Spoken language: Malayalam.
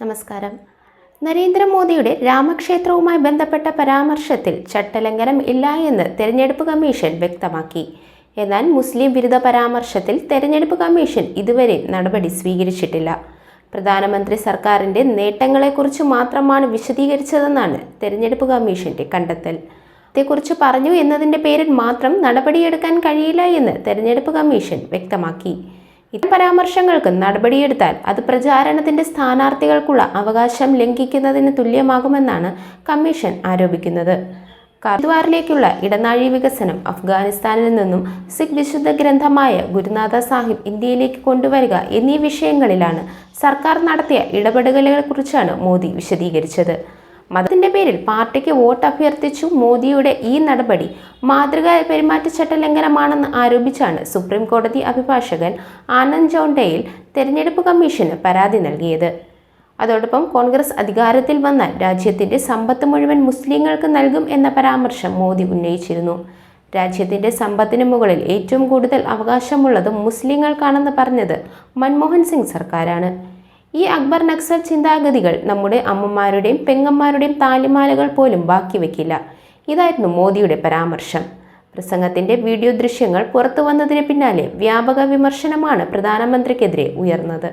നമസ്കാരം. നരേന്ദ്രമോദിയുടെ രാമക്ഷേത്രവുമായി ബന്ധപ്പെട്ട പരാമർശത്തിൽ ചട്ടലംഘനം ഇല്ല എന്ന് തെരഞ്ഞെടുപ്പ് കമ്മീഷൻ വ്യക്തമാക്കി. എന്നാൽ മുസ്ലിം വിരുദ്ധ പരാമർശത്തിൽ തെരഞ്ഞെടുപ്പ് കമ്മീഷൻ ഇതുവരെ നടപടി സ്വീകരിച്ചിട്ടില്ല. പ്രധാനമന്ത്രി സർക്കാരിന്റെ നേട്ടങ്ങളെക്കുറിച്ച് മാത്രമാണ് വിശദീകരിച്ചതെന്നാണ് തെരഞ്ഞെടുപ്പ് കമ്മീഷന്റെ കണ്ടെത്തൽ. ഇതേക്കുറിച്ച് പറഞ്ഞു എന്നതിന്റെ പേരിൽ മാത്രം നടപടിയെടുക്കാൻ കഴിയില്ല എന്ന് തെരഞ്ഞെടുപ്പ് കമ്മീഷൻ വ്യക്തമാക്കി. ഇത്തരം പരാമർശങ്ങൾക്ക് നടപടിയെടുത്താൽ അത് പ്രചാരണത്തിന്റെ സ്ഥാനാർത്ഥികൾക്കുള്ള അവകാശം ലംഘിക്കുന്നതിന് തുല്യമാകുമെന്നാണ് കമ്മീഷൻ ആരോപിക്കുന്നത്. കാർദ്വാറിലേക്കുള്ള ഇടനാഴി വികസനം അഫ്ഗാനിസ്ഥാനിൽ നിന്നും സിഖ് വിശുദ്ധ ഗ്രന്ഥമായ ഗുരുനാഥ സാഹിബ് ഇന്ത്യയിലേക്ക് കൊണ്ടുവരിക എന്നീ വിഷയങ്ങളിലാണ് സർക്കാർ നടത്തിയ ഇടപെടലുകളെക്കുറിച്ചാണ് മോദി വിശദീകരിച്ചത്. മതത്തിന്റെ പേരിൽ പാർട്ടിക്ക് വോട്ട് അഭ്യർത്ഥിച്ചു മോദിയുടെ ഈ നടപടി മാതൃകാ പെരുമാറ്റച്ചട്ട ലംഘനമാണെന്ന് ആരോപിച്ചാണ് സുപ്രീം കോടതി അഭിഭാഷകൻ ആനന്ദ് ജോണ്ടയിൽ തെരഞ്ഞെടുപ്പ് കമ്മീഷന് പരാതി നൽകിയത്. അതോടൊപ്പം കോൺഗ്രസ് അധികാരത്തിൽ വന്നാൽ രാജ്യത്തിന്റെ സമ്പത്ത് മുഴുവൻ മുസ്ലിങ്ങൾക്ക് നൽകും എന്ന പരാമർശം മോദി ഉന്നയിച്ചിരുന്നു. രാജ്യത്തിന്റെ സമ്പത്തിന് മുകളിൽ ഏറ്റവും കൂടുതൽ അവകാശമുള്ളത് മുസ്ലിങ്ങൾക്കാണെന്ന് പറഞ്ഞത് മൻമോഹൻ സിംഗ് സർക്കാരാണ്. ഈ അക്ബർ നക്സൽ ചിന്താഗതികൾ നമ്മുടെ അമ്മമാരുടെയും പെങ്ങന്മാരുടെയും താലിമാലകൾ പോലും ബാക്കി വെക്കില്ല. ഇതായിരുന്നു മോദിയുടെ പരാമർശം. പ്രസംഗത്തിന്റെ വീഡിയോ ദൃശ്യങ്ങൾ പുറത്തു വന്നതിന് പിന്നാലെ വ്യാപക വിമർശനമാണ് പ്രധാനമന്ത്രിക്കെതിരെ ഉയർന്നത്.